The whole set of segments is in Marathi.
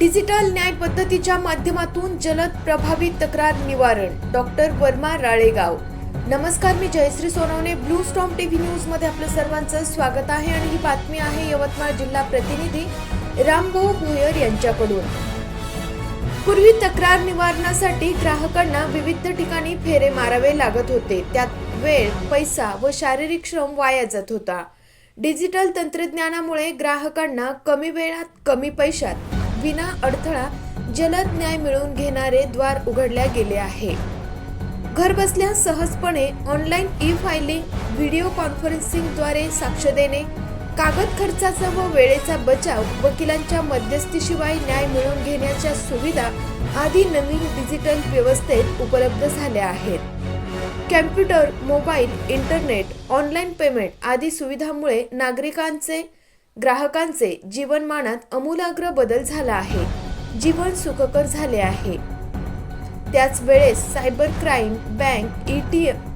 डिजिटल न्याय पद्धतीच्या माध्यमातून जलद प्रभावी तक्रार निवारण. डॉक्टर वर्मा राळेगाव. नमस्कार मी Jayashree Sonawane. Blue storm TV न्यूजमध्ये आपलं सर्वांचं स्वागत आहे आणि ही बातमी आहे यवतमाळ जिल्हा प्रतिनिधी रामभाऊ भोयर यांच्याकडून. पूर्वी तक्रार निवारणासाठी ग्राहकांना विविध ठिकाणी फेरे मारावे लागत होते. त्यात वेळ पैसा व शारीरिक श्रम वाया जात होता. डिजिटल तंत्रज्ञानामुळे ग्राहकांना कमी वेळात कमी पैशात विना अडथळा जलद न्याय मिळवून घेणारे द्वार उघडल्या गेले आहे. घरबसल्या सहजपणे ऑनलाईन ई फायलिंग व्हिडिओ कॉन्फरन्सिंगद्वारे साक्ष देणे कागद खर्चाचा व वेळेचा बचाव वकिलांच्या मध्यस्थीशिवाय न्याय मिळवून घेण्याच्या सुविधा आदी नवीन डिजिटल व्यवस्थेत उपलब्ध झाल्या आहेत. Computer mobile internet online payment आदी सुविधांमुळे नागरिकांचे ग्राहकांचे जीवनमानात अमूलाग्र बदल झाला आहे. जीवन सुखकर झाले आहे. त्याच वेळेस cyber crime bank ATM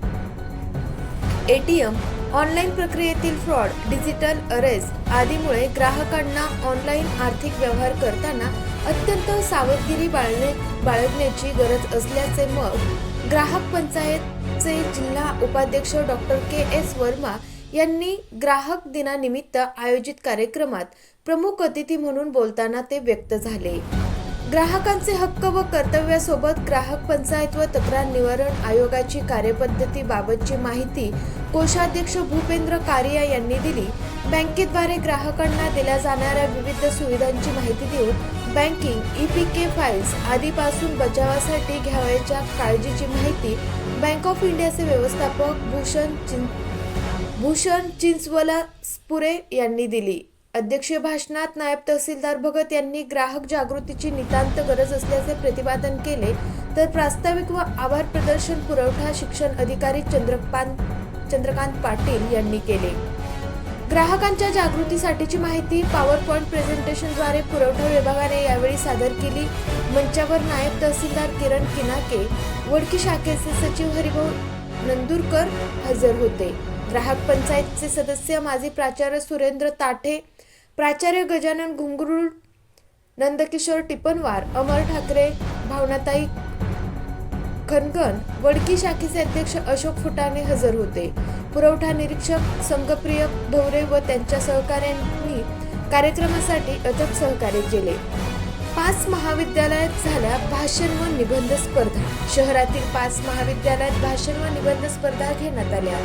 M online प्रक्रियेतील फ्रॉड डिजिटल अरेस्ट आदीमुळे ग्राहकांना ऑनलाईन आर्थिक व्यवहार करताना अत्यंत सावधगिरी बाळणे बाळगण्याची गरज असल्याचे मत ग्राहक पंचायतचे जिल्हा उपाध्यक्ष डॉक्टर के एस वर्मा यांनी ग्राहक दिनानिमित्त आयोजित कार्यक्रमात प्रमुख अतिथी म्हणून बोलताना ते व्यक्त झाले. ग्राहकांचे हक्क व कर्तव्यासोबत ग्राहक पंचायत व तक्रार निवारण आयोगाची कार्यपद्धतीबाबतची माहिती कोषाध्यक्ष भूपेंद्र कारिया यांनी दिली. बँकेद्वारे ग्राहकांना दिल्या जाणाऱ्या विविध सुविधांची माहिती देऊन banking A P K files आदीपासून बचावासाठी घ्यावयाच्या काळजीची माहिती बँक ऑफ इंडियाचे व्यवस्थापक भूषण चिं भूषण चिंचवला स्पुरे यांनी दिली. अध्यक्षीय भाषणात नायब तहसीलदार भगत यांनी ग्राहक जागृतीची नितांत गरज असल्याचे प्रतिपादन केले तर प्रास्ताविक व आभार प्रदर्शन पुरवठा शिक्षण अधिकारी चंद्रकांत चंद्रकांत पाटील यांनी केले. ग्राहकांच्या जागृतीसाठीची माहिती पॉवर पॉईंट प्रेझेंटेशनद्वारे पुरवठा विभागाने यावेळी सादर केली. मंचावर नायब तहसीलदार किरण किनाके वडकी शाखेचे सचिव हरिभाऊ नंदुरकर हजर होते. ग्राहक पंचायतचे सदस्य माजी प्राचार्य सुरेंद्र ताठे प्राचार्य गजानन घुंगरुळ नंदकिशोर टिपनवार अमर ठाकरे भावनाताई खनगन वडकी शाखेचे अध्यक्ष अशोक फुटाणे हजर होते. पुरवठा निरीक्षक संघप्रिय ढवरे व त्यांच्या सहकाऱ्यांनी कार्यक्रमासाठी अथक सहकार्य केले. पाच महाविद्यालयात झाल्या भाषण व निबंध स्पर्धा. शहरातील पाच महाविद्यालयात भाषण व निबंध स्पर्धा घेण्यात आल्या.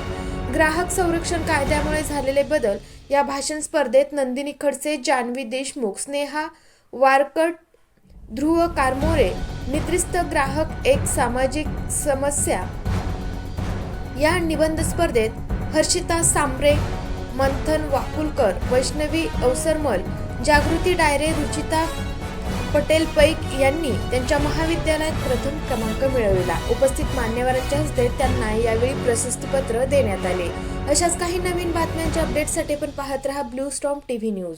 ग्राहक संरक्षण कायद्यामुळे झालेले बदल या भाषण स्पर्धेत नंदिनी खडसे जान्हवी देशमुख स्नेहा वारकट ध्रुव कारमोरे नित्रिस्त ग्राहक एक सामाजिक समस्या या निबंध स्पर्धेत हर्षिता सांबरे मंथन वाकुलकर वैष्णवी अवसरमल जागृती डायरे रुचिता पटेल पैक यांनी त्यांच्या महाविद्यालयात प्रथम क्रमांक मिळविला. उपस्थित मान्यवरांच्या हस्ते त्यांना यावेळी प्रशस्तीपत्र देण्यात आले. अशाच काही नवीन बातम्यांच्या अपडेटसाठी पण पाहत रहा ब्लू स्टॉम टीव्ही न्यूज